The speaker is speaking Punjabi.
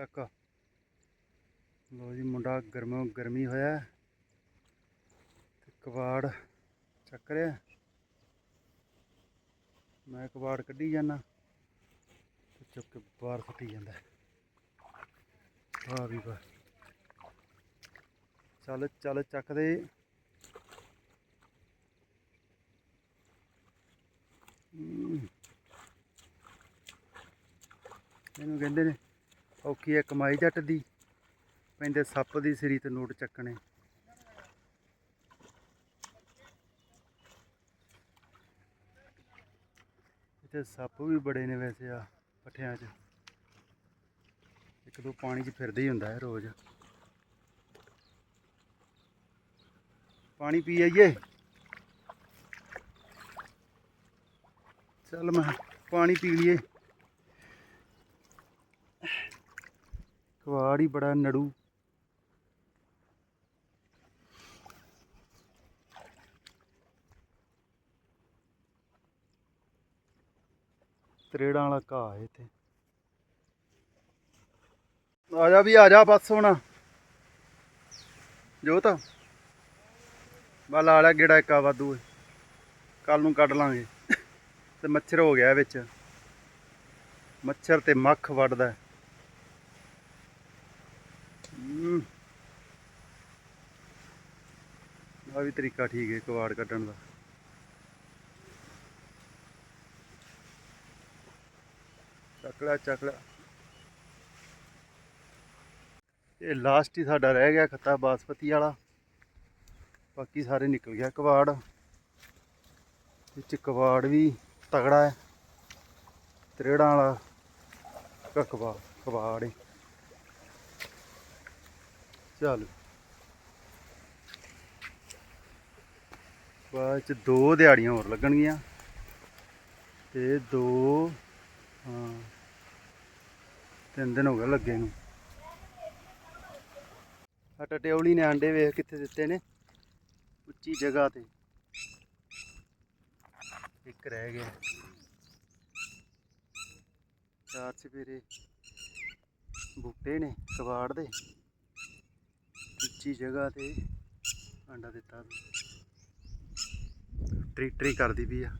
ਚੱਕ ਲੋ ਜੀ, ਮੁੰਡਾ ਗਰਮੋ ਗਰਮੀ ਹੋਇਆ ਤੇ ਕਬਾੜ ਚੱਕ ਰਿਹਾ। ਮੈਂ ਕਬਾੜ ਕੱਢੀ ਜਾਣਾ ਤੇ ਚੁੱਕ ਕੇ ਬਾਹਰ ਸੁੱਟੀ ਜਾਂਦਾ। ਵਾਹ ਵੀ ਵਾਹ। ਚੱਲ ਚੱਲ ਚੱਕਦੇ ਇਹਨੂੰ ਕਹਿੰਦੇ ਨੇ ਔਖੀ ਹੈ ਕਮਾਈ ਜੱਟ ਦੀ। ਪੈਂਦੇ ਸੱਪ ਦੀ ਸਿਰੀ ਤੇ ਨੋਟ ਚੱਕਣੇ। ਇੱਥੇ ਸੱਪ ਵੀ ਬੜੇ ਨੇ ਵੈਸੇ ਆ, ਪੱਠਿਆਂ 'ਚ। ਇੱਕ ਦੋ ਪਾਣੀ 'ਚ ਫਿਰਦਾ ਹੀ ਹੁੰਦਾ ਹੈ ਰੋਜ਼। ਪਾਣੀ ਪੀ ਆਈਏ। ਚੱਲ ਮੈਂ ਪਾਣੀ ਪੀ ਲਈਏ। ਕਵਾੜ ਹੀ ਬੜਾ ਨੜੂ। ਤਰੇੜਾਂ ਵਾਲਾ ਘਾਹ ਹੈ ਇੱਥੇ। ਆ ਜਾ ਵੀ, ਆ ਜਾ ਬਸ ਹੁਣ। ਜੋਤ ਬਾ ਲਾ ਲਿਆ ਗੇੜਾ ਇੱਕਾ ਵਾਧੂ ਕੱਲ ਨੂੰ ਕੱਢ ਲਾਂਗੇ। ਤੇ ਮੱਛਰ ਹੋ ਗਿਆ ਵਿੱਚ। ਮੱਛਰ ਤੇ ਮੱਖ ਵੱਢਦਾ ਹੈ। ਆਹ ਵੀ ਤਰੀਕਾ ਠੀਕ ਹੈ ਕਵਾੜ ਕੱਢਣ ਦਾ। ਚੱਕ ਲਿਆ ਇਹ ਲਾਸਟ ਹੀ ਸਾਡਾ ਰਹਿ ਗਿਆ ਖੱਤਾ ਬਾਸਪਤੀ ਵਾਲਾ। ਬਾਕੀ ਸਾਰੇ ਨਿਕਲ ਗਿਆ ਕਵਾੜ ਇਹ ਕਵਾੜ ਵੀ ਤਗੜਾ ਹੈ। ਤਰੇੜਾਂ ਵਾਲਾ ਕਕਵਾ ਕਵਾੜ ਹੈ। ਚੱਲ। ਬਾਅਦ ਚ ਦੋ ਦਿਹਾੜੀਆਂ ਹੋਰ ਲੱਗਣਗੀਆਂ। ਤੇ ਦੋ, ਹਾਂ, ਤਿੰਨ ਦਿਨ ਹੋ ਗਏ ਲੱਗੇ ਨੂੰ। ਆ ਟਟਿਉਲੀ ਨੇ ਆਂਡੇ ਵੇਖ ਕਿੱਥੇ ਦਿੱਤੇ ਨੇ। ਉੱਚੀ ਜਗ੍ਹਾ ਤੇ। ਇੱਕ ਰਹਿ ਗਿਆ। ਚਾਰ ਸਵੇਰੇ ਬੂਟੇ ਨੇ ਕਬਾੜ ਦੇ। ਉੱਚੀ ਜਗ੍ਹਾ ਤੇ ਅੰਡਾ ਦਿੱਤਾ। ਟਰੀ ਟਰੀ ਕਰਦੀ ਵੀ ਆ।